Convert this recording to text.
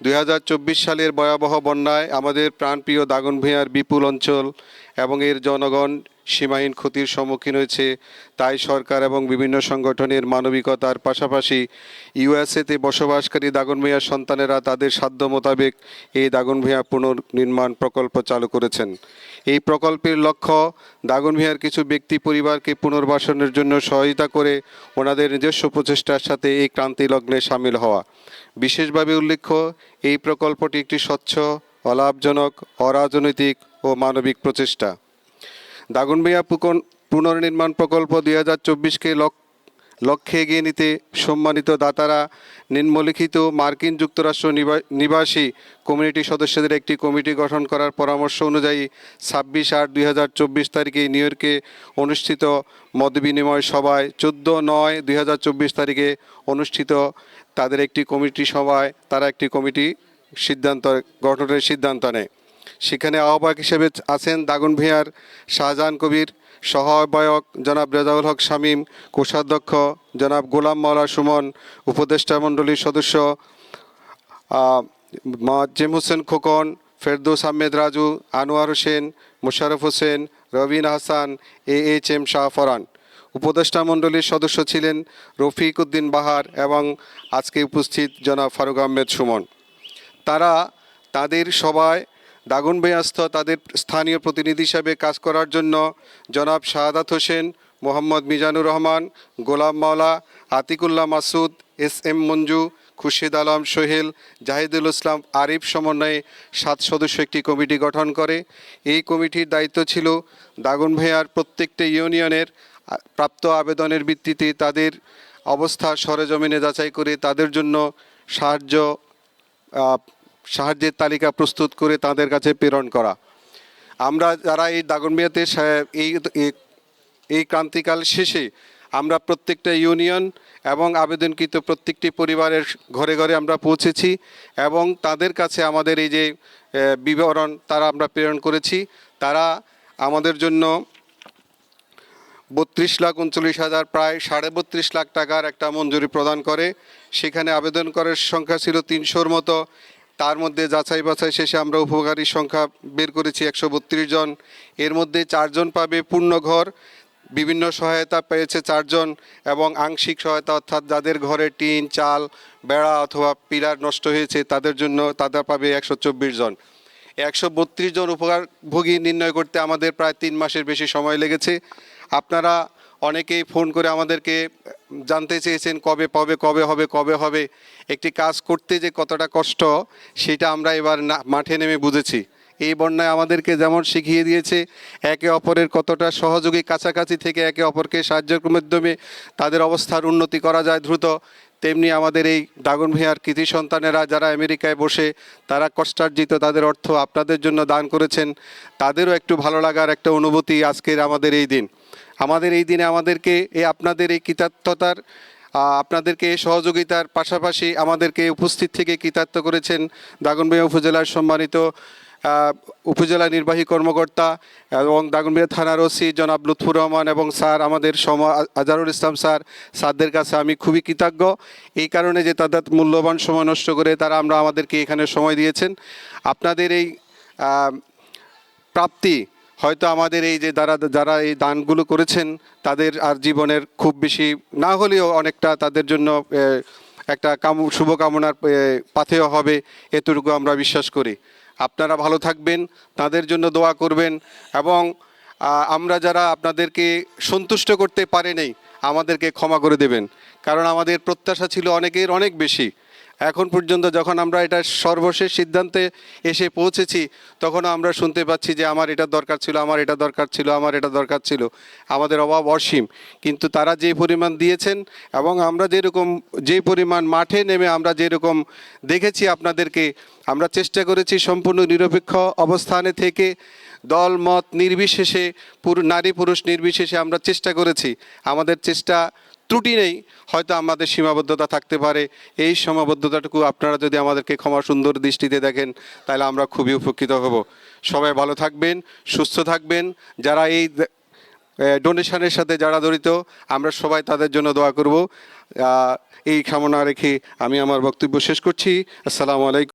দুই হাজার চব্বিশ সালের ভয়াবহ বন্যায় আমাদের প্রাণপ্রিয় দাগনভূঞার বিপুল অঞ্চল এবং এর জনগণ সীমাহীন ক্ষতির সম্মুখীন হয়েছে। তাই সরকার এবং বিভিন্ন সংগঠনের মানবিকতার পাশাপাশি ইউএসএতে বসবাসকারী দাগনভূঞার সন্তানেরা তাদের সাধ্য মোতাবেক এই দাগনভূঞা পুনর্নির্মাণ প্রকল্প চালু করেছেন। এই প্রকল্পের লক্ষ্য দাগনভূঞার কিছু ব্যক্তি পরিবারকে পুনর্বাসনের জন্য সহায়তা করে ওনাদের নিজস্ব প্রচেষ্টার সাথে এই ক্রান্তি লগ্নে সামিল হওয়া। বিশেষভাবে উল্লেখ্য, এই প্রকল্পটি একটি স্বচ্ছ, অলাভজনক, অরাজনৈতিক ও মানবিক প্রচেষ্টা। দাগনভূঞা পুনর্নির্মাণ প্রকল্প দুই হাজার চব্বিশকে লক্ষ্যে এগিয়ে নিতে সম্মানিত দাতারা, নিম্নলিখিত মার্কিন যুক্তরাষ্ট্র নিবা- নিবাসী কমিউনিটি সদস্যদের একটি কমিটি গঠন করার পরামর্শ অনুযায়ী ছাব্বিশ আট দুই হাজার চব্বিশ তারিখে নিউ ইয়র্কে অনুষ্ঠিত মতবিনিময় সভায় চোদ্দ নয় দুই হাজার চব্বিশ তারিখে অনুষ্ঠিত তাদের একটি কমিটি সভায় তারা একটি কমিটি সিদ্ধান্ত গঠনের সিদ্ধান্ত নেয়। সেখানে আহ্বায়ক হিসেবে আছেন দাগনভূঞার শাহজাহান কবির সহ আহ্বায়ক জনাব রেজাউল হক শামীম, কোষাধ্যক্ষ জনাব গোলাম মাওলা সুমন, উপদেষ্টা মণ্ডলীর সদস্য Majem Hossain Khokon, Ferdous Ahmed Raju, Anwar Hossain, Mosharraf Hossain, Robin Hasan A H M Shah Faran উপদেষ্টা মণ্ডলীর সদস্য ছিলেন রফিক উদ্দিন বাহার এবং আজকে উপস্থিত জনাব ফারুক আহমেদ সুমন। তারা তাদের সভায় দাগনবেয়াস্থ তাদের স্থানীয় প্রতিনিধি হিসাবে কাজ করার জন্য জনাব শাহাদাত হোসেন, মোহাম্মদ মিজানুর রহমান, গোলাম মাওলা, আতিকুল্লাহ মাসুদ, এস এম মঞ্জু, খুরশিদ আলম, সোহেল, জাহিদুল ইসলাম, আরিফ সমন্বয়ে সাত সদস্য একটি কমিটি গঠন করে। এই কমিটির দায়িত্ব ছিল দাগনভূঞার প্রত্যেকটি ইউনিয়নের প্রাপ্ত আবেদনের ভিত্তিতে তাদের অবস্থা সরেজমিনে যাচাই করে তাদের জন্য সাহায্য সাহায্যের তালিকা প্রস্তুত করে তাদের কাছে প্রেরণ করা। আমরা যারা এই এই, এই- এই ক্রান্তিকাল শেষে আমরা প্রত্যেকটা ইউনিয়ন এবং আবেদনকৃত প্রত্যেকটি পরিবারের ঘরে ঘরে আমরা পৌঁছেছি এবং তাদের কাছে আমাদের এই যে বিবরণ তারা আমরা প্রেরণ করেছি। তারা আমাদের জন্য বত্রিশ লাখ উনচল্লিশ হাজার, প্রায় সাড়ে বত্রিশ লাখ টাকার একটা মঞ্জুরি প্রদান করে। সেখানে আবেদন করার সংখ্যা ছিল তিনশোর মতো। তার মধ্যে যাচাই বাছাই শেষে আমরা উপকারীর সংখ্যা বের করেছি একশো বত্রিশ জন। এর মধ্যে চারজন পাবে পূর্ণ ঘর, বিভিন্ন সহায়তা পেয়েছে চারজন এবং আংশিক সহায়তা অর্থাৎ যাদের ঘরে টিন, চাল, বেড়া অথবা পিলার নষ্ট হয়েছে তাদের জন্য তাদের পাবে একশো চব্বিশ জন। একশো বত্রিশ জন উপকারভোগী নির্ণয় করতে আমাদের প্রায় তিন মাসের বেশি সময় লেগেছে। আপনারা অনেকেই ফোন করে আমাদেরকে জানতে চেয়েছেন কবে পাবে, কবে হবে কবে হবে। একটি কাজ করতে যে কতটা কষ্ট, সেটা আমরা এবার মাঠে নেমে বুঝেছি। এই বন্যায় আমাদেরকে যেমন শিখিয়ে দিয়েছে, একে অপরের কতটা সহযোগী কাছাকাছি থেকে একে অপরকে সাহায্যের মাধ্যমে তাদের অবস্থার উন্নতি করা যায় দ্রুত। তেমনি আমাদের এই দাগন ভূঁইয়ার কৃতি সন্তানেরা যারা আমেরিকায় বসে, তারা কষ্টার্জিত তাদের অর্থ আপনাদের জন্য দান করেছেন। তাদেরও একটু ভালো লাগার একটা অনুভূতি আজকের আমাদের এই দিন। আমাদের এই দিনে আমাদেরকে এই আপনাদের এই কৃতার্থতার আপনাদেরকে সহযোগিতার পাশাপাশি আমাদেরকে উপস্থিত থেকে কৃতার্থ করেছেন দাগনভূঞা উপজেলার সম্মানিত উপজেলা নির্বাহী কর্মকর্তা এবং দাগনভূঞা থানার ওসি জনাব লুৎফুর রহমান এবং স্যার আমাদের সম আজারুল ইসলাম স্যার, স্যারদের কাছে আমি খুবই কৃতজ্ঞ। এই কারণে যে তাদের মূল্যবান সময় নষ্ট করে তারা আমরা আমাদেরকে এখানে সময় দিয়েছেন। আপনাদের এই প্রাপ্তি হয়তো আমাদের এই যে যারা যারা এই দানগুলো করেছেন তাদের আর জীবনের খুব বেশি না হলেও অনেকটা তাদের জন্য একটা কাম, শুভকামনার পাথেয় হবে, এতটুকু আমরা বিশ্বাস করি। আপনারা ভালো থাকবেন, তাদের জন্য দোয়া করবেন এবং আমরা যারা আপনাদেরকে সন্তুষ্ট করতে পারে নেই আমাদেরকে ক্ষমা করে দেবেন। কারণ আমাদের প্রত্যাশা ছিল অনেকের অনেক বেশি। এখন পর্যন্ত যখন আমরা এটা সর্বশেষ সিদ্ধান্তে এসে পৌঁছেছি তখন আমরা শুনতে পাচ্ছি যে আমার এটা দরকার ছিল, আমার এটা দরকার ছিল, আমার এটা দরকার ছিল, আমাদের অভাব অসীম। কিন্তু তারা যে পরিমাণ দিয়েছেন এবং আমরা যেরকম, যে পরিমাণ মাঠে নেমে আমরা যেরকম দেখেছি আপনাদেরকে, আমরা চেষ্টা করেছি সম্পূর্ণ নিরপেক্ষ অবস্থানে থেকে দল, মত নির্বিশেষে, পুরু নারী পুরুষ নির্বিশেষে আমরা চেষ্টা করেছি। আমাদের চেষ্টা ত্রুটি নেই, হয়তো আমাদের সীমাবদ্ধতা থাকতে পারে। এই সীমাবদ্ধতাটুকু আপনারা যদি আমাদেরকে ক্ষমা সুন্দর দৃষ্টিতে দেখেন, তাহলে আমরা খুবই উপকৃত হব। সবাই ভালো থাকবেন, সুস্থ থাকবেন। যারা এই ডোনেশনের সাথে যারা জড়িত, আমরা সবাই তাদের জন্য দোয়া করব। এই কামনা রেখে আমি আমার বক্তব্য শেষ করছি। আসসালামু আলাইকুম।